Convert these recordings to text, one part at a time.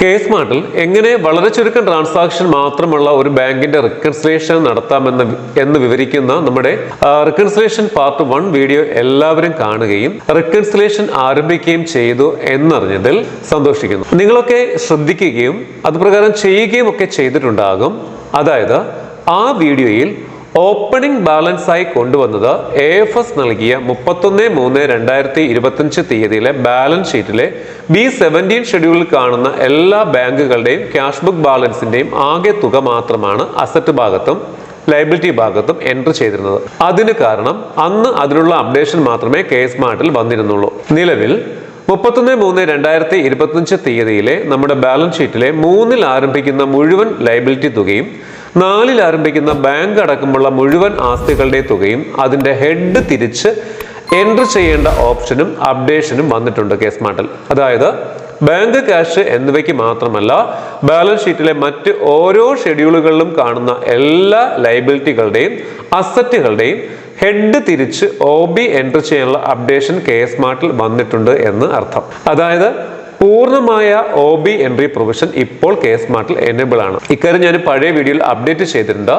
K സ്മാർട്ടിൽ എങ്ങനെ വളരെ ചുരുക്കം ട്രാൻസാക്ഷൻ മാത്രമുള്ള ഒരു ബാങ്കിന്റെ റിക്കൺസിലേഷൻ നടത്താമെന്ന് എന്ന് വിവരിക്കുന്ന നമ്മുടെ റിക്കൺസിലേഷൻ പാർട്ട് വൺ വീഡിയോ എല്ലാവരും കാണുകയും റിക്കൺസിലേഷൻ ആരംഭിക്കുകയും ചെയ്തു എന്നറിഞ്ഞതിൽ സന്തോഷിക്കുന്നു. നിങ്ങളൊക്കെ ശ്രദ്ധിക്കുകയും അതുപ്രകാരം ചെയ്യുകയും ഒക്കെ ചെയ്തിട്ടുണ്ടാകും. അതായത് ആ വീഡിയോയിൽ ഓപ്പണിംഗ് ബാലൻസ് ആയി കൊണ്ടുവന്നത് എ എഫ് എസ് നൽകിയ മുപ്പത്തൊന്ന് മൂന്ന് രണ്ടായിരത്തി ഇരുപത്തഞ്ച് തീയതിയിലെ ബാലൻസ് ഷീറ്റിലെ ബി സെവന്റീൻ ഷെഡ്യൂളിൽ കാണുന്ന എല്ലാ ബാങ്കുകളുടെയും ക്യാഷ് ബുക്ക് ബാലൻസിന്റെയും ആകെ തുക മാത്രമാണ് അസറ്റ് ഭാഗത്തും ലയബിലിറ്റി ഭാഗത്തും എൻട്രി ചെയ്തിരുന്നത്. അതിന് കാരണം അന്ന് അതിനുള്ള അപ്ഡേഷൻ മാത്രമേ കെ സ്മാർട്ടിൽ വന്നിരുന്നുള്ളൂ. നിലവിൽ മുപ്പത്തൊന്ന് മൂന്ന് രണ്ടായിരത്തി ഇരുപത്തഞ്ച് തീയതിയിലെ നമ്മുടെ ബാലൻസ് ഷീറ്റിലെ മൂന്നിൽ ആരംഭിക്കുന്ന മുഴുവൻ ലയബിലിറ്റി തുകയും നാലിൽ ആരംഭിക്കുന്ന ബാങ്ക് അടക്കമുള്ള മുഴുവൻ ആസ്തികളുടെ തുകയും അതിന്റെ ഹെഡ് തിരിച്ച് എൻട്രി ചെയ്യേണ്ട ഓപ്ഷനും അപ്ഡേഷനും വന്നിട്ടുണ്ട് കേസ് മാട്ടൽ. അതായത് ബാങ്ക് ക്യാഷ് എന്നിവയ്ക്ക് മാത്രമല്ല ബാലൻസ് ഷീറ്റിലെ മറ്റ് ഓരോ ഷെഡ്യൂളുകളിലും കാണുന്ന എല്ലാ ലൈബിലിറ്റികളുടെയും അസറ്റുകളുടെയും ഹെഡ് തിരിച്ച് ഒ ബി എൻട്രി ചെയ്യാനുള്ള അപ്ഡേഷൻ കെ സ്മാർട്ടിൽ വന്നിട്ടുണ്ട് എന്ന് അർത്ഥം. അതായത് പൂർണമായ ഒ ബി എൻട്രി പ്രൊവിഷൻ ഇപ്പോൾ കെ സ്മാർട്ടിൽ എനേബിൾ ആണ്. ഇക്കാര്യം ഞാൻ പഴയ വീഡിയോയിൽ അപ്ഡേറ്റ് ചെയ്തിട്ടുണ്ട്.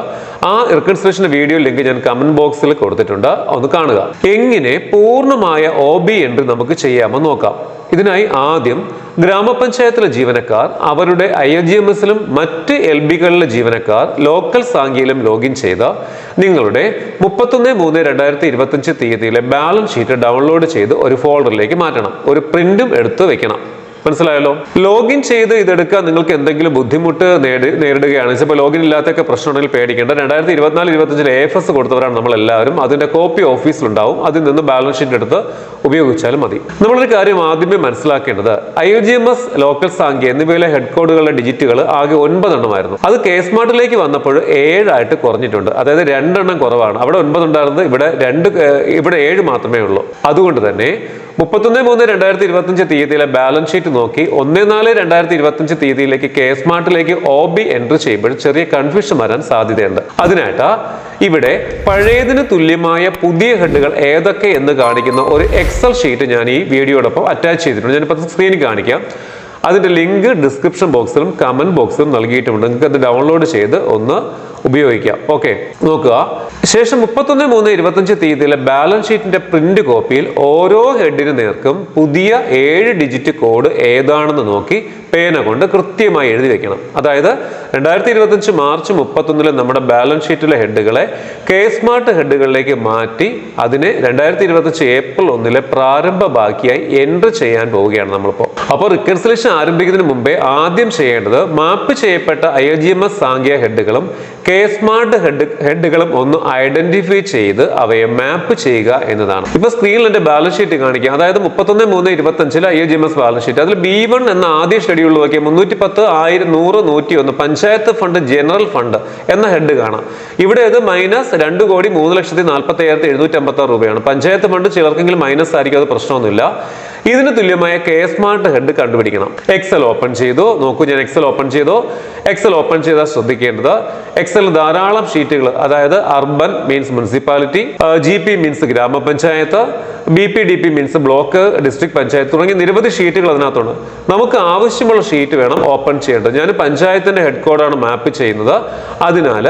ആ റിക്കൺസിലേഷൻ വീഡിയോ ലിങ്ക് ഞാൻ കമന്റ് ബോക്സിൽ കൊടുത്തിട്ടുണ്ട്. ഒന്ന് കാണുക. എങ്ങനെ പൂർണമായ ഒ ബി എൻട്രി നമുക്ക് ചെയ്യാമെന്ന് നോക്കാം. ഇതിനായി ആദ്യം ഗ്രാമപഞ്ചായത്തിലെ ജീവനക്കാർ അവരുടെ ഐ എൽ ജി എം എസിലും മറ്റ് എൽ ബികളിലെ ജീവനക്കാർ ലോക്കൽ സാങ്കിയിലും ലോഗിൻ ചെയ്ത് നിങ്ങളുടെ മുപ്പത്തൊന്ന് മൂന്ന് രണ്ടായിരത്തി ഇരുപത്തഞ്ച് തീയതിയിലെ ബാലൻസ് ഷീറ്റ് ഡൗൺലോഡ് ചെയ്ത് ഒരു ഫോൾഡറിലേക്ക് മാറ്റണം. ഒരു പ്രിന്റും എടുത്തു വെക്കണം. മനസ്സിലായല്ലോ? ലോഗിൻ ചെയ്ത് ഇതെടുക്കുക നിങ്ങൾക്ക് എന്തെങ്കിലും ബുദ്ധിമുട്ട് നേടി നേരിടുകയാണ്. ഇപ്പോൾ ലോഗിൻ ഇല്ലാത്തൊക്കെ പ്രശ്നമുണ്ടെങ്കിൽ പേടിക്കേണ്ട. രണ്ടായിരത്തി ഇരുപത്തിനാല് ഇരുപത്തഞ്ചിൽ എ എഫ് എസ് കൊടുത്തവരാണ് നമ്മൾ എല്ലാവരും അതിന്റെ കോപ്പി ഓഫീസിലുണ്ടാവും. അതിൽ നിന്ന് ബാലൻസ് ഷീറ്റ് എടുത്ത് ഉപയോഗിച്ചാലും മതി. നമ്മളൊരു കാര്യം ആദ്യമേ മനസ്സിലാക്കേണ്ടത്. I U G M S local Sankhya എന്നിവയിലെ ഹെഡ് കോഡുകളുടെ ഡിജിറ്റുകൾ ആകെ ഒൻപതെണ്ണമായിരുന്നു. അത് കെ സ്മാർട്ടിലേക്ക് വന്നപ്പോൾ ഏഴായിട്ട് കുറഞ്ഞിട്ടുണ്ട്. അതായത് രണ്ടെണ്ണം കുറവാണ്. അവിടെ ഒൻപതുണ്ടായിരുന്നത് ഇവിടെ രണ്ട് ഇവിടെ ഏഴ് മാത്രമേ ഉള്ളൂ. അതുകൊണ്ട് തന്നെ മുപ്പത്തൊന്ന് മൂന്ന് രണ്ടായിരത്തി ഇരുപത്തഞ്ച് തീയതിയിലെ ബാലൻസ് ഷീറ്റ് നോക്കി ഒന്ന് നാല് രണ്ടായിരത്തി ഇരുപത്തഞ്ച് തീയതിയിലേക്ക് കെ സ്മാർട്ടിലേക്ക് ഒ ബി എൻട്രി ചെയ്യുമ്പോൾ ചെറിയ കൺഫ്യൂഷൻ വരാൻ സാധ്യതയുണ്ട്. അതിനായിട്ട് ഇവിടെ പഴയതിന് തുല്യമായ പുതിയ ഹെഡുകൾ ഏതൊക്കെ എന്ന് കാണിക്കുന്ന ഒരു എക്സൽ ഷീറ്റ് ഞാൻ ഈ വീഡിയോടൊപ്പം അറ്റാച്ച് ചെയ്തിട്ടുണ്ട്. ഞാനിപ്പോൾ സ്ക്രീനിൽ കാണിക്കാം. അതിന്റെ ലിങ്ക് ഡിസ്ക്രിപ്ഷൻ ബോക്സിലും കമന്റ് ബോക്സിലും നൽകിയിട്ടുണ്ട്. നിങ്ങൾക്ക് അത് ഡൗൺലോഡ് ചെയ്ത് ഒന്ന് ഉപയോഗിക്കാം. ഓക്കെ നോക്കുക. ശേഷം മുപ്പത്തൊന്ന് മൂന്ന് ഇരുപത്തഞ്ച് തീയതിയിലെ ബാലൻസ് ഷീറ്റിന്റെ പ്രിന്റ് കോപ്പിയിൽ ഓരോ ഹെഡിന് നേർക്കും പുതിയ ഏഴ് ഡിജിറ്റ് കോഡ് ഏതാണെന്ന് നോക്കി പേന കൊണ്ട് കൃത്യമായി എഴുതി വെക്കണം. അതായത് രണ്ടായിരത്തി ഇരുപത്തഞ്ച് മാർച്ച് മുപ്പത്തൊന്നിലെ നമ്മുടെ ബാലൻസ് ഷീറ്റിലെ ഹെഡുകളെ കെ സ്മാർട്ട് ഹെഡുകളിലേക്ക് മാറ്റി അതിനെ രണ്ടായിരത്തി ഇരുപത്തഞ്ച് ഏപ്രിൽ ഒന്നിലെ പ്രാരംഭ ബാക്കിയായി എൻട്രി ചെയ്യാൻ പോവുകയാണ് നമ്മളിപ്പോൾ അപ്പോൾ റിക്കൺസിലേഷൻ ആരംഭിക്കുന്നതിന് മുമ്പേ ആദ്യം ചെയ്യേണ്ടത് മാപ്പ് ചെയ്യപ്പെട്ട I L G M S സാങ്കേതിക ഹെഡുകളും കെ സ്മാർട്ട് ഹെഡ് ഹെഡുകളും ഒന്ന് ഐഡന്റിഫൈ ചെയ്ത് അവയെ മാപ്പ് ചെയ്യുക എന്നതാണ്. ഇപ്പൊ സ്ക്രീനിൽ എന്റെ ബാലൻസ് ഷീറ്റ് കാണിക്കാം. അതായത് മുപ്പത്തൊന്ന് മൂന്ന് ഇരുപത്തഞ്ചിലെ I G M S balance sheet. അതിൽ ബി വൺ എന്ന ആദ്യ ഷെഡ്യൂൾ നോക്കിയ മുന്നൂറ്റി പത്ത് ആയിരം നൂറ് നൂറ്റി ഒന്ന് പഞ്ചായത്ത് ഫണ്ട് ജനറൽ ഫണ്ട് എന്ന ഹെഡ് കാണാം. ഇവിടെ ഇത് മൈനസ് രണ്ട് കോടി മൂന്ന് ലക്ഷത്തി നാൽപ്പത്തി അയ്യായിരത്തി എഴുന്നൂറ്റി അമ്പത്തി ആറ് രൂപയാണ്. പഞ്ചായത്ത് ഫണ്ട് ചിലർക്കെങ്കിലും മൈനസ് ആയിരിക്കും അത് പ്രശ്നമൊന്നുമില്ല. ഇതിന് തുല്യമായ കെ സ്മാർട്ട് ഹെഡ് കണ്ടുപിടിക്കണം. എക്സൽ ഓപ്പൺ ചെയ്തു. നോക്കൂ ഞാൻ എക്സൽ ഓപ്പൺ ചെയ്തു. എക്സൽ ഓപ്പൺ ചെയ്താൽ ശ്രദ്ധിക്കേണ്ടത്. എക്സൽ ധാരാളം ഷീറ്റുകൾ അതായത് urban means municipality G P means ഗ്രാമപഞ്ചായത്ത് B P D P means block district panchayat തുടങ്ങിയ നിരവധി ഷീറ്റുകൾ അതിനകത്തുണ്ട്. നമുക്ക് ആവശ്യമുള്ള ഷീറ്റ് വേണം ഓപ്പൺ ചെയ്യേണ്ടത്. ഞാൻ പഞ്ചായത്തിന്റെ ഹെഡ് കോഡാണ് മാപ്പ് ചെയ്യുന്നത്. അതിനാൽ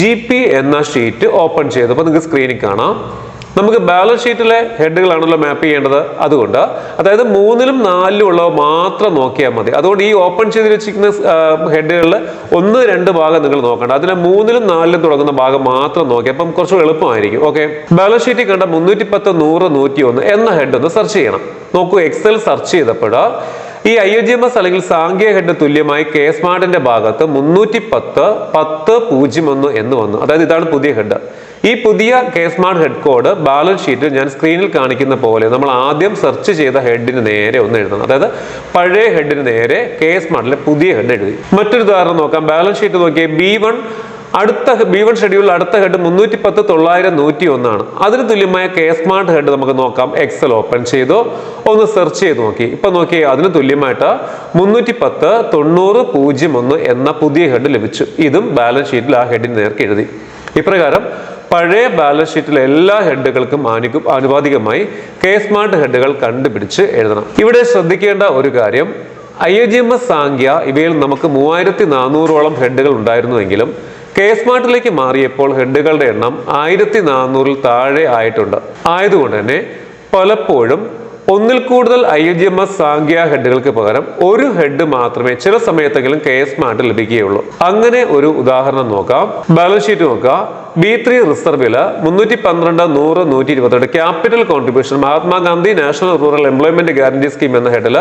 ജി പി എന്ന ഷീറ്റ് ഓപ്പൺ ചെയ്തു അപ്പോൾ നിങ്ങൾക്ക് സ്ക്രീനിൽ കാണാം. നമുക്ക് ബാലൻസ് ഷീറ്റിലെ ഹെഡുകളാണല്ലോ മാപ്പ് ചെയ്യേണ്ടത്. അതുകൊണ്ട് അതായത് മൂന്നിലും നാലിലും ഉള്ളവ മാത്രം നോക്കിയാൽ മതി. അതുകൊണ്ട് ഈ ഓപ്പൺ ചെയ്ത് വെച്ചിരിക്കുന്ന ഹെഡുകളിൽ ഒന്ന് രണ്ട് ഭാഗം നിങ്ങൾ നോക്കണ്ട. അതിലെ മൂന്നിലും നാലിലും തുടങ്ങുന്ന ഭാഗം മാത്രം നോക്കി. അപ്പം കുറച്ച് എളുപ്പമായിരിക്കും. ഓക്കെ ബാലൻസ് ഷീറ്റിൽ കണ്ട മുന്നൂറ്റി പത്ത് നൂറ് നൂറ്റി ഒന്ന് എന്ന ഹെഡ് ഒന്ന് സെർച്ച് ചെയ്യണം. നോക്കൂ എക്സൽ സെർച്ച് ചെയ്തപ്പോൾ ഈ ഐ ജി എം എസ് അല്ലെങ്കിൽ സാങ്കേ ഹെഡ് തുല്യമായി കെ സ്മാർട്ടിന്റെ ഭാഗത്ത് മുന്നൂറ്റി പത്ത് പത്ത് പൂജ്യം ഒന്ന് എന്ന് വന്നു. അതായത് ഇതാണ് പുതിയ ഹെഡ് ഈ പുതിയ K smart head code balance ഷീറ്റിൽ ഞാൻ സ്ക്രീനിൽ കാണിക്കുന്ന പോലെ നമ്മൾ ആദ്യം സെർച്ച് ചെയ്ത ഹെഡിന് നേരെ ഒന്ന് എഴുതണം. അതായത് പഴയ ഹെഡിന് നേരെ കെ സ്മാർട്ടിലെ പുതിയ ഹെഡ് എഴുതി. മറ്റൊരു ഉദാഹരണം നോക്കാം. ബാലൻസ് ഷീറ്റ് നോക്കിയാൽ ബി വൺ അടുത്ത ബി വൺ ഷെഡ്യൂളിൽ അടുത്ത ഹെഡ് മുന്നൂറ്റി പത്ത് തൊള്ളായിരം നൂറ്റി ഒന്നാണ്. അതിന് തുല്യമായ കെ സ്മാർട്ട് ഹെഡ് നമുക്ക് നോക്കാം. എക്സൽ ഓപ്പൺ ചെയ്തു. ഒന്ന് സെർച്ച് ചെയ്ത് നോക്കി. ഇപ്പൊ നോക്കി അതിന് തുല്യമായിട്ട് മുന്നൂറ്റി പത്ത് തൊണ്ണൂറ് പൂജ്യം ഒന്ന് എന്ന പുതിയ ഹെഡ് ലഭിച്ചു. ഇതും ബാലൻസ് ഷീറ്റിൽ ആ ഹെഡിന് നേർക്ക് എഴുതി. ഇപ്രകാരം പഴയ ബാലൻസ് ഷീറ്റിലെ എല്ലാ ഹെഡുകൾക്കും ആനുക ആനുപാതികമായി കെ സ്മാർട്ട് ഹെഡുകൾ കണ്ടുപിടിച്ച് എഴുതണം. ഇവിടെ ശ്രദ്ധിക്കേണ്ട ഒരു കാര്യം I A G M S Sankhya ഇവയിൽ നമുക്ക് മൂവായിരത്തി നാനൂറോളം ഹെഡുകൾ ഉണ്ടായിരുന്നുവെങ്കിലും കെ സ്മാർട്ടിലേക്ക് മാറിയപ്പോൾ ഹെഡുകളുടെ എണ്ണം ആയിരത്തി നാനൂറിൽ താഴെ ആയിട്ടുണ്ട്. ആയതുകൊണ്ട് തന്നെ പലപ്പോഴും ഒന്നിൽ കൂടുതൽ I G M S Sankhya ഹെഡുകൾക്ക് പകരം ഒരു ഹെഡ് മാത്രമേ ചില സമയത്തെങ്കിലും കെ എസ് മാർട്ട് ലഭിക്കുകയുള്ളൂ. അങ്ങനെ ഒരു ഉദാഹരണം നോക്കാം. ബാലൻസ് ഷീറ്റ് നോക്കാം ബി ത്രീ റിസർവിൽ മുന്നൂറ്റി പന്ത്രണ്ട് നൂറ് നൂറ്റി ഇരുപത്തിരണ്ട് capital contribution Mahatma Gandhi national rural employment guarantee scheme എന്ന ഹെഡിൽ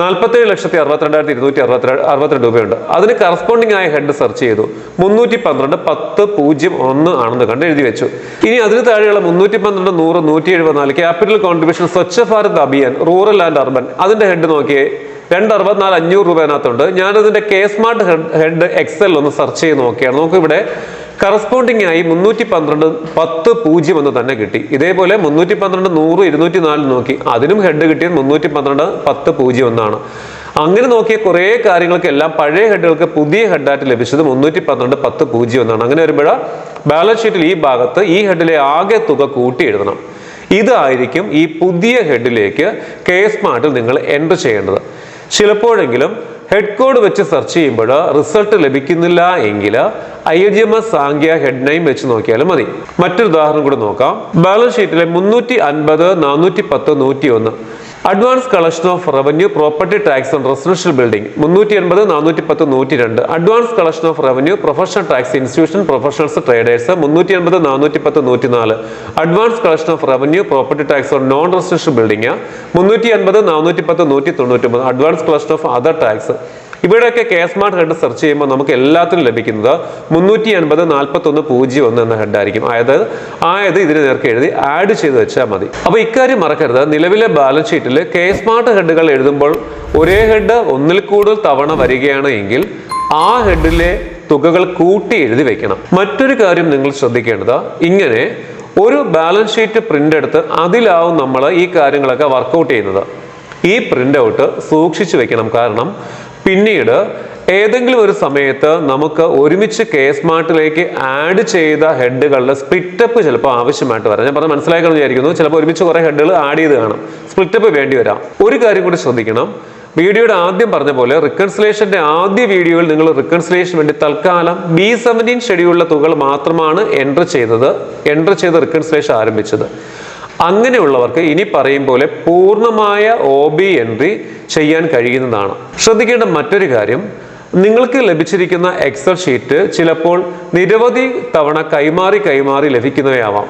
നാൽപ്പത്തേഴ് ലക്ഷത്തി അറുപത്തിരണ്ടായിരത്തി ഇരുന്നൂറ്റി അറുപത്തിരണ്ട് അറുപത്തിരണ്ട് രൂപയുണ്ട്. അതിന് കറസ്പോണ്ടിങ് ആയ ഹെഡ് സെർച്ച് ചെയ്തു. മുന്നൂറ്റി പന്ത്രണ്ട് പത്ത് പൂജ്യം ഒന്ന് ആണെന്ന് കണ്ട് എഴുതി വെച്ചു. ഇനി അതിന് താഴെയുള്ള മുന്നൂറ്റി പന്ത്രണ്ട് നൂറ് നൂറ്റി എഴുപത്തിനാല് capital contribution Swachh Bharat Abhiyan rural and urban അതിന്റെ ഹെഡ് നോക്കിയേ രണ്ട് അറുപത്തിനാല് അഞ്ഞൂറ് രൂപ അതിനകത്തുണ്ട്. ഞാനതിന്റെ കെ സ്മാർട്ട് ഹെഡ് എക്സൽ ഒന്ന് സെർച്ച് ചെയ്ത് നോക്കിയാണ്. നമുക്ക് ഇവിടെ കറസ്പോണ്ടിങ് ആയി മുന്നൂറ്റി പന്ത്രണ്ട് പത്ത് പൂജ്യം എന്ന് തന്നെ കിട്ടി. ഇതേപോലെ മുന്നൂറ്റി പന്ത്രണ്ട് നൂറ് ഇരുന്നൂറ്റി നാല് നോക്കി. അതിനും ഹെഡ് കിട്ടിയത് മുന്നൂറ്റി പന്ത്രണ്ട് പത്ത് പൂജ്യം ഒന്നാണ്. അങ്ങനെ നോക്കിയ കുറേ കാര്യങ്ങൾക്കെല്ലാം പഴയ ഹെഡുകൾക്ക് പുതിയ ഹെഡായിട്ട് ലഭിച്ചത് മുന്നൂറ്റി പന്ത്രണ്ട് പത്ത് പൂജ്യം ഒന്നാണ്. അങ്ങനെ വരുമ്പോൾ ബാലൻസ് ഷീറ്റിൽ ഈ ഭാഗത്ത് ഈ ഹെഡിലെ ആകെ തുക കൂട്ടി എഴുതണം. ഇതായിരിക്കും ഈ പുതിയ ഹെഡിലേക്ക് കെ സ്മാർട്ടിൽ നിങ്ങൾ എന്റർ ചെയ്യേണ്ടത്. ചിലപ്പോഴെങ്കിലും ഹെഡ് കോഡ് വെച്ച് സെർച്ച് ചെയ്യുമ്പോൾ റിസൾട്ട് ലഭിക്കുന്നില്ല എങ്കിൽ I G M S Sankhya head name വെച്ച് നോക്കിയാലും മതി. മറ്റൊരു ഉദാഹരണം കൂടി നോക്കാം. ബാലൻസ് ഷീറ്റിലെ മുന്നൂറ്റി അൻപത് നാനൂറ്റി പത്ത് നൂറ്റി ഒന്ന് advance collection of revenue property tax on residential building മുന്നൂറ്റി എൺപത് നാനൂറ്റി പത്ത് നൂറ്റി രണ്ട് advance collection of revenue professional tax institution professionals traders മുന്നൂറ്റി എൺപത് നാനൂറ്റി പത്ത് നൂറ്റി നാല് advance collection of revenue property tax on non residential building മുന്നൂറ്റി എൺപത് നാനൂറ്റി പത്ത് നൂറ്റി തൊണ്ണൂറ്റി ഒമ്പത് advance collection of other tax ഇവിടെയൊക്കെ കെ സ്മാർട്ട് ഹെഡ് സെർച്ച് ചെയ്യുമ്പോൾ നമുക്ക് എല്ലാത്തിനും ലഭിക്കുന്നത് മുന്നൂറ്റി എൺപത് നാൽപ്പത്തി ഒന്ന് പൂജ്യം ഒന്ന് എന്ന ഹെഡ് ആയിരിക്കും. അതായത് ആയത് ഇതിന് നേർക്ക് എഴുതി ആഡ് ചെയ്ത് വെച്ചാൽ മതി. അപ്പോൾ ഇക്കാര്യം മറക്കരുത്. നിലവിലെ ബാലൻസ് ഷീറ്റിൽ കെ സ്മാർട്ട് ഹെഡുകൾ എഴുതുമ്പോൾ ഒരേ ഹെഡ് ഒന്നിൽ കൂടുതൽ തവണ വരികയാണ് എങ്കിൽ ആ ഹെഡിലെ തുകകൾ കൂട്ടി എഴുതി വെക്കണം. മറ്റൊരു കാര്യം നിങ്ങൾ ശ്രദ്ധിക്കേണ്ടത് ഇങ്ങനെ ഒരു ബാലൻസ് ഷീറ്റ് പ്രിന്റ് എടുത്ത് അതിലാവും നമ്മൾ ഈ കാര്യങ്ങളൊക്കെ വർക്കൗട്ട് ചെയ്യുന്നത്. ഈ പ്രിന്റ് ഔട്ട് സൂക്ഷിച്ചു വെക്കണം. കാരണം പിന്നീട് ഏതെങ്കിലും ഒരു സമയത്ത് നമുക്ക് ഒരുമിച്ച് കെ സ്മാർട്ടിലേക്ക് ആഡ് ചെയ്ത ഹെഡുകളുടെ സ്പ്ലിറ്റപ്പ് ചിലപ്പോൾ ആവശ്യമായിട്ട് വരാം. ഞാൻ പറഞ്ഞ മനസ്സിലാക്കണം വിചാരിക്കുന്നു. ചിലപ്പോൾ ഒരുമിച്ച് കുറേ ഹെഡുകൾ ആഡ് ചെയ്ത് കാണും. സ്പ്ലിറ്റപ്പ് വേണ്ടി വരാം. ഒരു കാര്യം കൂടി ശ്രദ്ധിക്കണം. വീഡിയോയുടെ ആദ്യം പറഞ്ഞ പോലെ റിക്കൺസിലേഷന്റെ ആദ്യ വീഡിയോയിൽ നിങ്ങൾ റിക്കൺസിലേഷൻ വേണ്ടി തൽക്കാലം ബി സെവന്റീൻ ഷെഡ്യൂളിലെ തുകകൾ മാത്രമാണ് എൻട്രി ചെയ്തത്. എൻട്രി ചെയ്ത് റിക്കൺസിലേഷൻ ആരംഭിച്ചത്. അങ്ങനെയുള്ളവർക്ക് ഇനി പറയും പോലെ പൂർണമായ ഒ ബി എൻട്രി ചെയ്യാൻ കഴിയുന്നതാണ്. ശ്രദ്ധിക്കേണ്ട മറ്റൊരു കാര്യം നിങ്ങൾക്ക് ലഭിച്ചിരിക്കുന്ന എക്സൽ ഷീറ്റ് ചിലപ്പോൾ നിരവധി തവണ കൈമാറി കൈമാറി ലഭിക്കുന്നവയാവാം.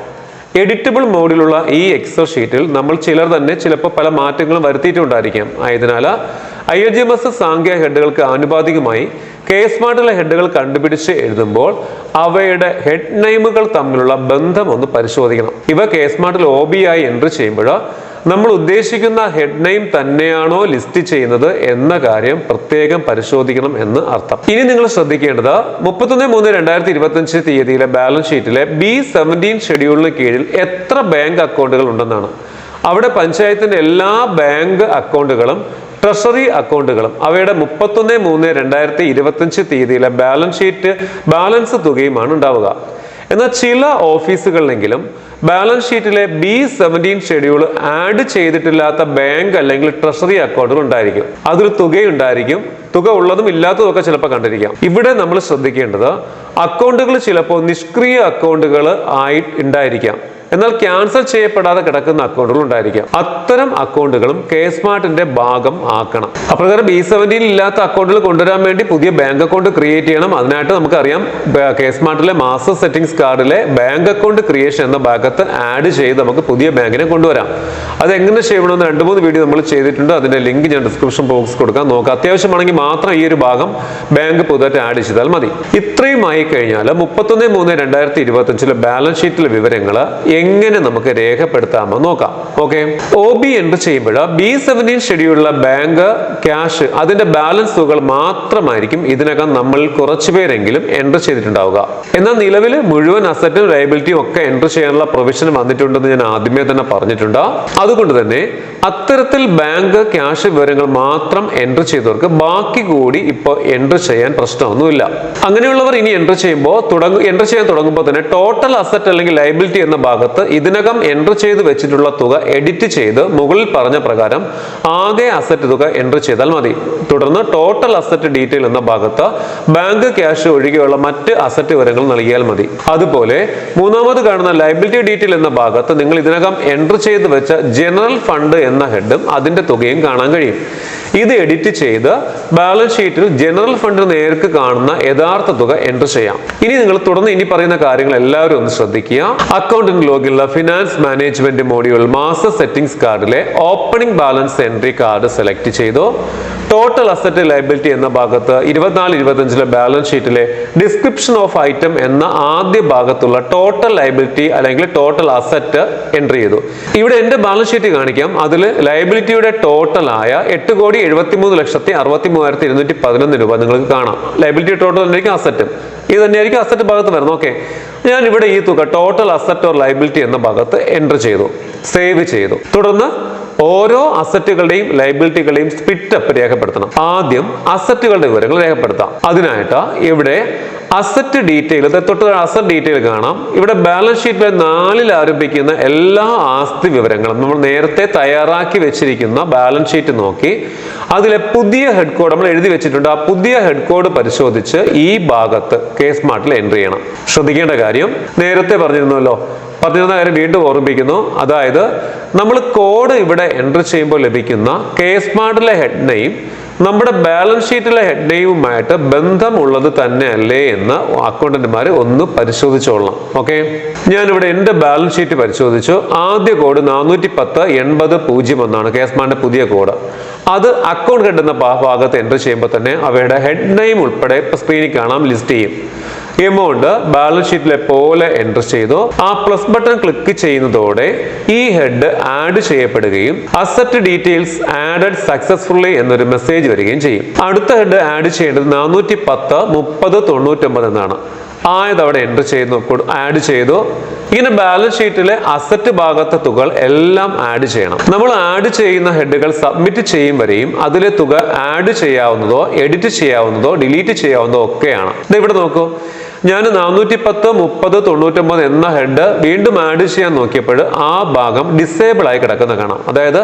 എഡിറ്റബിൾ മോഡിലുള്ള ഈ എക്സൽ ഷീറ്റിൽ നമ്മൾ ചിലർ തന്നെ ചിലപ്പോൾ പല മാറ്റങ്ങളും വരുത്തിയിട്ടുണ്ടായിരിക്കാം. ആയതിനാൽ I L G M S Sankhya ഹെഡുകൾക്ക് ആനുപാതികമായി കെ സ്മാർട്ടിലെ ഹെഡുകൾ കണ്ടുപിടിച്ച് എഴുതുമ്പോൾ അവയുടെ ഹെഡ് നെയിമുകൾ തമ്മിലുള്ള ബന്ധം ഒന്ന് പരിശോധിക്കണം. ഇവ കെ സ്മാർട്ടിൽ ഒ ബി ആയി എൻട്രി ചെയ്യുമ്പോൾ നമ്മൾ ഉദ്ദേശിക്കുന്ന ഹെഡ് നെയിം തന്നെയാണോ ലിസ്റ്റ് ചെയ്യുന്നത് എന്ന കാര്യം പ്രത്യേകം പരിശോധിക്കണം എന്ന് അർത്ഥം. ഇനി നിങ്ങൾ ശ്രദ്ധിക്കേണ്ടത് മുപ്പത്തൊന്ന് മൂന്ന് രണ്ടായിരത്തി ഇരുപത്തഞ്ച് തീയതിയിലെ ബാലൻസ് ഷീറ്റിലെ ബി സെവന്റീൻ ഷെഡ്യൂളിന് കീഴിൽ എത്ര ബാങ്ക് അക്കൗണ്ടുകൾ ഉണ്ടെന്നാണ്. അവിടെ പഞ്ചായത്തിന്റെ എല്ലാ ബാങ്ക് അക്കൗണ്ടുകളും ട്രഷറി അക്കൗണ്ടുകളും അവയുടെ മുപ്പത്തൊന്ന് മൂന്ന് രണ്ടായിരത്തി ഇരുപത്തഞ്ച് തീയതിയിലെ ബാലൻസ് ഷീറ്റ് ബാലൻസ് തുകയുമാണ് ഉണ്ടാവുക. എന്നാൽ ചില ഓഫീസുകളിലെങ്കിലും ബാലൻസ് ഷീറ്റിലെ ബി സെവന്റീൻ ഷെഡ്യൂൾ ആഡ് ചെയ്തിട്ടില്ലാത്ത ബാങ്ക് അല്ലെങ്കിൽ ട്രഷറി അക്കൗണ്ടുകൾ ഉണ്ടായിരിക്കും. അതൊരു തുകയുണ്ടായിരിക്കും. തുക ഉള്ളതും ഇല്ലാത്തതും ഒക്കെ ചിലപ്പോൾ കണ്ടിരിക്കാം. ഇവിടെ നമ്മൾ ശ്രദ്ധിക്കേണ്ടത് അക്കൗണ്ടുകൾ ചിലപ്പോൾ നിഷ്ക്രിയ അക്കൗണ്ടുകൾ ആയി ഉണ്ടായിരിക്കാം. എന്നാൽ ക്യാൻസൽ ചെയ്യപ്പെടാതെ കിടക്കുന്ന അക്കൗണ്ടുകൾ ഉണ്ടായിരിക്കാം. അത്തരം അക്കൗണ്ടുകളും കെ സ്മാർട്ടിന്റെ ഭാഗം ആക്കണം. അപ്രകാരം ബി സെവന്റീൻ ഇല്ലാത്ത അക്കൗണ്ടുകൾ കൊണ്ടുവരാൻ വേണ്ടി പുതിയ ബാങ്ക് അക്കൗണ്ട് ക്രിയേറ്റ് ചെയ്യണം. അതിനായിട്ട് നമുക്കറിയാം കെ സ്മാർട്ടിലെ മാസ്റ്റർ സെറ്റിംഗ്സ് കാർഡിലെ ബാങ്ക് അക്കൗണ്ട് ക്രിയേഷൻ എന്ന ഭാഗത്ത് ആഡ് ചെയ്ത് നമുക്ക് പുതിയ ബാങ്കിനെ കൊണ്ടുവരാം. അത് എങ്ങനെ ചെയ്യണമെന്ന് രണ്ട് മൂന്ന് വീഡിയോ നമ്മൾ ചെയ്തിട്ടുണ്ട്. അതിന്റെ ലിങ്ക് ഞാൻ ഡിസ്ക്രിപ്ഷൻ ബോക്സ് കൊടുക്കാം. നോക്കാം. അത്യാവശ്യമാണെങ്കിൽ മാത്രം ഈ ഒരു ഭാഗം ബാങ്ക് പുതുതായിട്ട് ആഡ് ചെയ്താൽ മതി. ഇത്രയും ആയി കഴിഞ്ഞാൽ മുപ്പത്തൊന്ന് മൂന്ന് രണ്ടായിരത്തി ഇരുപത്തി അഞ്ചിലെ ബാലൻസ് ഷീറ്റിലെ വിവരങ്ങൾ എങ്ങനെ നമുക്ക് രേഖപ്പെടുത്താമെന്ന് നോക്കാം. ഓക്കെ ഒ ബി എൻട്രി ചെയ്യുമ്പോൾ ബി സെവന്റീൻ ഷെഡ്യൂളിലെ ബാങ്ക് ക്യാഷ് അതിന്റെ ബാലൻസ് തുകകൾ മാത്രമായിരിക്കും ഇതിനകം നമ്മൾ കുറച്ചു പേരെങ്കിലും എൻട്രി ചെയ്തിട്ടുണ്ടാവുക. എന്നാൽ നിലവിൽ മുഴുവൻ അസറ്റും ലയബിലിറ്റിയും ഒക്കെ എൻട്രി ചെയ്യാനുള്ള പ്രൊവിഷൻ വന്നിട്ടുണ്ടെന്ന് ഞാൻ ആദ്യമേ തന്നെ പറഞ്ഞിട്ടുണ്ട്. അതുകൊണ്ട് തന്നെ അത്തരത്തിൽ ബാങ്ക് ക്യാഷ് വിവരങ്ങൾ മാത്രം എൻട്രി ചെയ്തവർക്ക് ബാക്കി കൂടി ഇപ്പോൾ എൻട്രി ചെയ്യാൻ പ്രശ്നമൊന്നുമില്ല. അങ്ങനെയുള്ളവർ ഇനി എൻട്രി ചെയ്യുമ്പോൾ തുടങ്ങും എൻട്രി ചെയ്യാൻ തുടങ്ങുമ്പോൾ തന്നെ ടോട്ടൽ അസറ്റ് അല്ലെങ്കിൽ ലയബിലിറ്റി എന്ന ഭാഗത്ത് ഇതിനകം എൻട്രി ചെയ്ത് വെച്ചിട്ടുള്ള തുക എഡിറ്റ് ചെയ്ത് മുകളിൽ പറഞ്ഞ പ്രകാരം ആകെ അസറ്റ് തുക എൻട്രി ചെയ്താൽ മതി. തുടർന്ന് ടോട്ടൽ അസറ്റ് ഡീറ്റെയിൽ എന്ന ഭാഗത്ത് ബാങ്ക് ക്യാഷ് ഒഴികെയുള്ള മറ്റ് അസറ്റ് വിവരങ്ങൾ നൽകിയാൽ മതി. അതുപോലെ മൂന്നാമത് കാണുന്ന ലൈബിലിറ്റി ഡീറ്റെയിൽ എന്ന ഭാഗത്ത് നിങ്ങൾ ഇതിനകം എൻട്രി ചെയ്ത് വെച്ച ജനറൽ ഫണ്ട് എന്ന ഹെഡും അതിന്റെ തുകയും കാണാൻ കഴിയും. ഇത് എഡിറ്റ് ചെയ്ത് ബാലൻസ് ഷീറ്റിൽ ജനറൽ ഫണ്ട് നേർക്ക് കാണുന്ന യഥാർത്ഥ തുക എൻട്രി ചെയ്യാം. ഇനി നിങ്ങൾ തുടർന്ന് ഇനി പറയുന്ന കാര്യങ്ങൾ എല്ലാവരും ഒന്ന് ശ്രദ്ധിക്കുക. അക്കൗണ്ടിന് ലോഗിലുള്ള finance management module master settings കാർഡിലെ opening balance entry card select ചെയ്തു. ടോട്ടൽ അസറ്റ് ലൈബിലിറ്റി എന്ന ഭാഗത്ത് ഇരുപത്തിനാല് ഇരുപത്തഞ്ചിലെ ബാലൻസ് ഷീറ്റിലെ ഡിസ്ക്രിപ്ഷൻ ഓഫ് ഐറ്റം എന്ന ആദ്യ ഭാഗത്തുള്ള ടോട്ടൽ ലൈബിലിറ്റി അല്ലെങ്കിൽ ടോട്ടൽ അസറ്റ് എൻട്രി ചെയ്തു. ഇവിടെ എന്റെ ബാലൻസ് ഷീറ്റ് കാണിക്കാം. അതിൽ ലൈബിലിറ്റിയുടെ ആയ എട്ട് കോടി എഴുപത്തി മൂന്ന് ലക്ഷത്തി അറുപത്തി മൂവായിരത്തി ഇരുന്നൂറ്റി പതിനൊന്ന് രൂപ നിങ്ങൾക്ക് കാണാം. ലൈബിലിറ്റി ടോട്ടൽ തന്നെയായിരിക്കും അസറ്റ് ഇത് തന്നെയായിരിക്കും അസറ്റ് ഭാഗത്ത് വരുന്നത്. ഓക്കെ ഞാൻ ഇവിടെ ഈ തുക ടോട്ടൽ അസറ്റ് ഓർ ലൈബിലിറ്റി എന്ന ഭാഗത്ത് എന്റർ ചെയ്തു. സേവ് ചെയ്തു. തുടർന്ന് ഓരോ അസറ്റുകളുടെയും ലൈബിലിറ്റികളുടെയും സ്പിറ്റപ്പ് രേഖപ്പെടുത്തണം. ആദ്യം അസറ്റുകളുടെ വിവരങ്ങൾ രേഖപ്പെടുത്താം. അതിനായിട്ട് ഇവിടെ അസറ്റ് ഡീറ്റെയിൽ തൊട്ട് അസറ്റ് ഡീറ്റെയിൽ കാണാം. ഇവിടെ ബാലൻസ് ഷീറ്റിലെ നാലിൽ ആരംഭിക്കുന്ന എല്ലാ ആസ്തി വിവരങ്ങളും നമ്മൾ നേരത്തെ തയ്യാറാക്കി വെച്ചിരിക്കുന്ന ബാലൻസ് ഷീറ്റ് നോക്കി. അതിലെ പുതിയ ഹെഡ് കോഡ് നമ്മൾ എഴുതി വെച്ചിട്ടുണ്ട്. ആ പുതിയ ഹെഡ് കോഡ് പരിശോധിച്ച് ഈ ഭാഗത്ത് കേസ് മാർട്ടിൽ എൻട്രി ചെയ്യണം. ശ്രദ്ധിക്കേണ്ട കാര്യം നേരത്തെ പറഞ്ഞിരുന്നല്ലോ. പറഞ്ഞിരുന്ന കാര്യം വീണ്ടും ഓർമ്മിപ്പിക്കുന്നു. അതായത് നമ്മൾ കോഡ് ഇവിടെ എൻട്രി ചെയ്യുമ്പോൾ ലഭിക്കുന്ന കേസ് മാർട്ടിലെ ഹെഡ് നെയിം നമ്മുടെ ബാലൻസ് ഷീറ്റിലെ ഹെഡ് നെയിമുമായിട്ട് ബന്ധമുള്ളത് തന്നെയല്ലേ എന്ന് അക്കൗണ്ടന്റുമാർ ഒന്ന് പരിശോധിച്ചോളണം ഓക്കെ ഞാനിവിടെ എന്റെ ബാലൻസ് ഷീറ്റ് പരിശോധിച്ചു. ആദ്യ കോഡ് നാനൂറ്റി പത്ത് എൺപത് പൂജ്യം എന്നാണ് കേസ്മാന്റെ പുതിയ കോഡ് അത് അക്കൗണ്ട് എന്ന ഭാഗത്ത് എന്റർ ചെയ്യുമ്പോൾ തന്നെ അവയുടെ ഹെഡ് നെയിം ഉൾപ്പെടെ സ്ക്രീനിൽ കാണാം ലിസ്റ്റ് ചെയ്യും. എമൗണ്ട് ബാലൻസ് ഷീറ്റിലെ പോലെ എന്റർ ചെയ്തു. ആ പ്ലസ് ബട്ടൺ ക്ലിക്ക് ചെയ്യുന്നതോടെ ഈ ഹെഡ് ആഡ് ചെയ്യപ്പെടുകയും അസറ്റ് ഡീറ്റെയിൽസ് ആഡഡ് സക്സസ്ഫുള്ളി എന്നൊരു മെസ്സേജ് വരികയും ചെയ്യും. അടുത്ത ഹെഡ് ആഡ് ചെയ്യേണ്ടത് നാനൂറ്റി പത്ത് മുപ്പത് തൊണ്ണൂറ്റൊമ്പത് എന്നാണ്. ആയത് അവിടെ ചെയ്തു ചെയ്യുന്നു ആഡ് ചെയ്തു. ഇങ്ങനെ ബാലൻസ് ഷീറ്റിലെ അസറ്റ് ഭാഗത്തെ തുകൾ എല്ലാം ആഡ് ചെയ്യണം. നമ്മൾ ആഡ് ചെയ്യുന്ന ഹെഡുകൾ സബ്മിറ്റ് ചെയ്യും വരെയും അതിലെ തുക ആഡ് ചെയ്യാവുന്നതോ എഡിറ്റ് ചെയ്യാവുന്നതോ ഡിലീറ്റ് ചെയ്യാവുന്നതോ ഒക്കെയാണ്. ഇവിടെ നോക്കൂ. ഞാൻ നാനൂറ്റി പത്ത് മുപ്പത് തൊണ്ണൂറ്റൊമ്പത് എന്ന ഹെഡ് വീണ്ടും ആഡ് ചെയ്യാൻ നോക്കിയപ്പോൾ ആ ഭാഗം ഡിസേബിൾ ആയി കിടക്കുന്ന കാണാം. അതായത്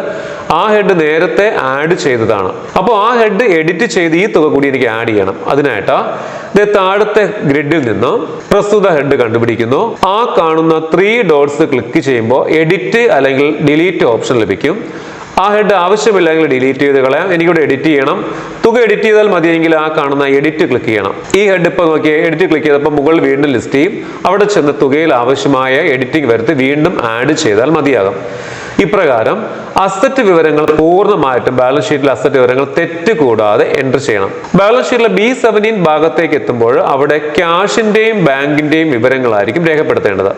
ആ ഹെഡ് നേരത്തെ ആഡ് ചെയ്തതാണ്. അപ്പോൾ ആ ഹെഡ് എഡിറ്റ് ചെയ്ത് ഈ തുക കൂടി എനിക്ക് ആഡ് ചെയ്യണം. അതിനായിട്ട് താഴത്തെ ഗ്രിഡിൽ നിന്ന് പ്രസ്തുത ഹെഡ് കണ്ടുപിടിക്കുന്നു. ആ കാണുന്ന ത്രീ ഡോട്ട്സ് ക്ലിക്ക് ചെയ്യുമ്പോൾ എഡിറ്റ് അല്ലെങ്കിൽ ഡിലീറ്റ് ഓപ്ഷൻ ലഭിക്കും. ആ ഹെഡ് ആവശ്യമില്ലെങ്കിൽ ഡിലീറ്റ് ചെയ്ത് കളയാം. എനിക്കിവിടെ എഡിറ്റ് ചെയ്യണം. തുക എഡിറ്റ് ചെയ്താൽ മതിയെങ്കിൽ ആ കാണുന്ന എഡിറ്റ് ക്ലിക്ക് ചെയ്യണം. ഈ ഹെഡ് ഇപ്പോൾ നോക്കി എഡിറ്റ് ക്ലിക്ക് ചെയ്തപ്പോൾ മുകളിൽ വീണ്ടും ലിസ്റ്റ് ചെയ്യും. അവിടെ ചെന്ന് തുകയിൽ ആവശ്യമായ എഡിറ്റിംഗ് വരുത്തി വീണ്ടും ആഡ് ചെയ്താൽ മതിയാകും. ഇപ്രകാരം അസറ്റ് വിവരങ്ങൾ പൂർണമായിട്ടും ബാലൻസ് ഷീറ്റിലെ അസറ്റ് വിവരങ്ങൾ തെറ്റ് കൂടാതെ എന്റർ ചെയ്യണം ബാലൻസ് ഷീറ്റിലെ ബി സെവന്റീൻ ഭാഗത്തേക്ക് എത്തുമ്പോൾ അവിടെ ക്യാഷിന്റെയും ബാങ്കിന്റെയും വിവരങ്ങളായിരിക്കും രേഖപ്പെടുത്തേണ്ടത്.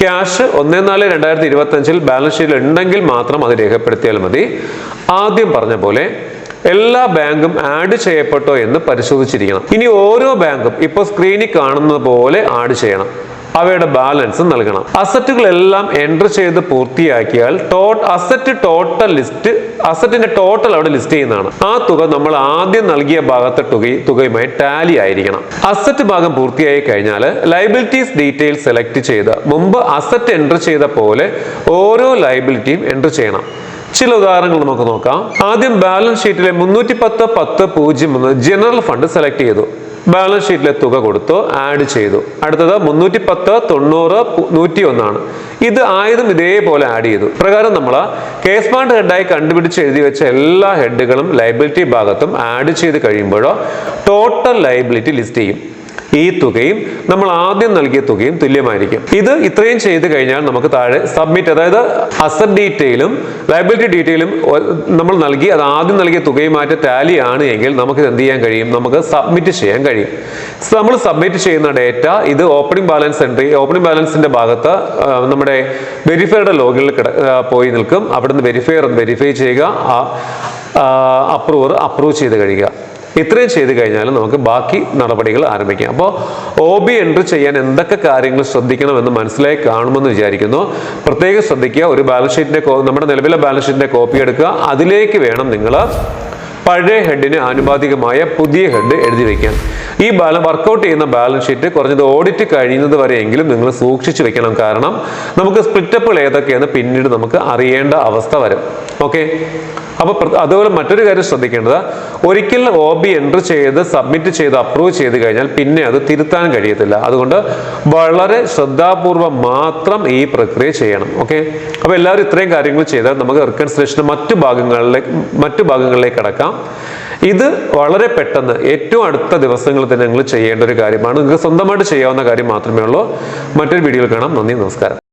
ക്യാഷ് ഒന്ന് നാല് രണ്ടായിരത്തി ഇരുപത്തി അഞ്ചിൽ ബാലൻസ് ഷീറ്റിൽ ഉണ്ടെങ്കിൽ മാത്രം അത് രേഖപ്പെടുത്തിയാൽ മതി. ആദ്യം പറഞ്ഞ പോലെ എല്ലാ ബാങ്കും ആഡ് ചെയ്യപ്പെട്ടോ എന്ന് പരിശോധിച്ചിരിക്കണം. ഇനി ഓരോ ബാങ്കും ഇപ്പോൾ സ്ക്രീനിൽ കാണുന്നത് പോലെ ആഡ് ചെയ്യണം. അവയുടെ ബാലൻസ് നൽകണം. അസറ്റുകൾ എല്ലാം എന്റർ ചെയ്ത് പൂർത്തിയാക്കിയാൽ അസറ്റ് ടോട്ടൽ ലിസ്റ്റ് അസറ്റിന്റെ ടോട്ടൽ അവിടെ ലിസ്റ്റ് ചെയ്യുന്നതാണ്. ആ തുക നമ്മൾ ആദ്യം നൽകിയ ഭാഗത്തെ തുക തുകയുമായി ടാലി ആയിരിക്കണം. അസറ്റ് ഭാഗം പൂർത്തിയായി കഴിഞ്ഞാൽ ലൈബിലിറ്റീസ് ഡീറ്റെയിൽ സെലക്ട് ചെയ്ത് മുമ്പ് അസറ്റ് എന്റർ ചെയ്ത പോലെ ഓരോ ലൈബിലിറ്റിയും എന്റർ ചെയ്യണം. ചില ഉദാഹരണങ്ങൾ നമുക്ക് നോക്കാം. ആദ്യം ബാലൻസ് ഷീറ്റിലെ മുന്നൂറ്റി പത്ത് പത്ത് പൂജ്യം ഒന്ന് ജനറൽ ഫണ്ട് സെലക്ട് ചെയ്തു. ബാലൻസ് ഷീറ്റിലെ തുക കൊടുത്തു ആഡ് ചെയ്തു. അടുത്തത് മുന്നൂറ്റി പത്ത് തൊണ്ണൂറ് നൂറ്റി ഒന്നാണ് ഇത് ആയതും ഇതേപോലെ ആഡ് ചെയ്തു. പ്രകാരം നമ്മൾ കേസ് ബാണ്ട് ഹെഡായി കണ്ടുപിടിച്ച് എഴുതി വെച്ച എല്ലാ ഹെഡുകളും ലൈബിലിറ്റി ഭാഗത്തും ആഡ് ചെയ്ത് കഴിയുമ്പോഴോ ടോട്ടൽ ലൈബിലിറ്റി ലിസ്റ്റ് ചെയ്യും. ഈ തുകയും നമ്മൾ ആദ്യം നൽകിയ തുകയും തുല്യമായിരിക്കും. ഇത് ഇത്രയും ചെയ്ത് കഴിഞ്ഞാൽ നമുക്ക് താഴെ സബ്മിറ്റ് അതായത് അസറ്റ് ഡീറ്റെയിലും ലയബിലിറ്റി ഡീറ്റെയിലും നമ്മൾ നൽകി അത് ആദ്യം നൽകിയ തുകയുമായിട്ട് ടാലി ആണ് എങ്കിൽ നമുക്ക് എന്ത് ചെയ്യാൻ കഴിയും? നമുക്ക് സബ്മിറ്റ് ചെയ്യാൻ കഴിയും. നമ്മൾ സബ്മിറ്റ് ചെയ്യുന്ന ഡേറ്റ ഇത് ഓപ്പണിംഗ് ബാലൻസ് എൻട്രി ഓപ്പണിംഗ് ബാലൻസിന്റെ ഭാഗത്ത് നമ്മുടെ വെരിഫൈയുടെ ലോഗിൽ പോയി നിൽക്കും. അവിടുന്ന് വെരിഫയർ വെരിഫൈ ചെയ്യുക അപ്രൂവർ അപ്രൂവ് ചെയ്ത് കഴിയുക. ഇത്രയും ചെയ്ത് കഴിഞ്ഞാൽ നമുക്ക് ബാക്കി നടപടികൾ ആരംഭിക്കാം. അപ്പോൾ ഒ ബി എൻട്രി ചെയ്യാൻ എന്തൊക്കെ കാര്യങ്ങൾ ശ്രദ്ധിക്കണമെന്ന് മനസ്സിലായി കാണുമെന്ന് വിചാരിക്കുന്നു. പ്രത്യേകം ശ്രദ്ധിക്കുക ഒരു ബാലൻസ് ഷീറ്റിന്റെ നമ്മുടെ നിലവിലെ ബാലൻസ് ഷീറ്റിന്റെ കോപ്പി എടുക്കുക. അതിലേക്ക് വേണം നിങ്ങൾ പഴയ ഹെഡിന് ആനുപാതികമായ പുതിയ ഹെഡ് എഴുതി വെക്കാൻ. ഈ ബാലൻ വർക്കൗട്ട് ചെയ്യുന്ന ബാലൻസ് ഷീറ്റ് കുറഞ്ഞത് ഓഡിറ്റ് കഴിയുന്നത് വരെയെങ്കിലും നിങ്ങൾ സൂക്ഷിച്ചു വെക്കണം. കാരണം നമുക്ക് സ്പ്ലിറ്റപ്പുകൾ ഏതൊക്കെയെന്ന് പിന്നീട് നമുക്ക് അറിയേണ്ട അവസ്ഥ വരും. ഓക്കെ അപ്പൊ പ്ര- അതുപോലെ മറ്റൊരു കാര്യം ശ്രദ്ധിക്കേണ്ടത് ഒരിക്കൽ ഒ ബി എൻട്രി ചെയ്ത് സബ്മിറ്റ് ചെയ്ത് അപ്രൂവ് ചെയ്ത് കഴിഞ്ഞാൽ പിന്നെ അത് തിരുത്താൻ കഴിയത്തില്ല. അതുകൊണ്ട് വളരെ ശ്രദ്ധാപൂർവം മാത്രം ഈ പ്രക്രിയ ചെയ്യണം. ഓക്കെ അപ്പൊ എല്ലാവരും ഇത്രയും കാര്യങ്ങൾ ചെയ്താൽ നമുക്ക് റിക്കൺസിലേഷൻ മറ്റു ഭാഗങ്ങളിലേക്ക് മറ്റു ഭാഗങ്ങളിലേക്ക് കടക്കാം. ഇത് വളരെ പെട്ടെന്ന് ഏറ്റവും അടുത്ത ദിവസങ്ങളിൽ തന്നെ നിങ്ങൾ ചെയ്യേണ്ട ഒരു കാര്യമാണ്. നിങ്ങൾക്ക് സ്വന്തമായിട്ട് ചെയ്യാവുന്ന കാര്യം മാത്രമേ ഉള്ളൂ. മറ്റൊരു വീഡിയോയിൽ കാണാം. നന്ദി നമസ്കാരം.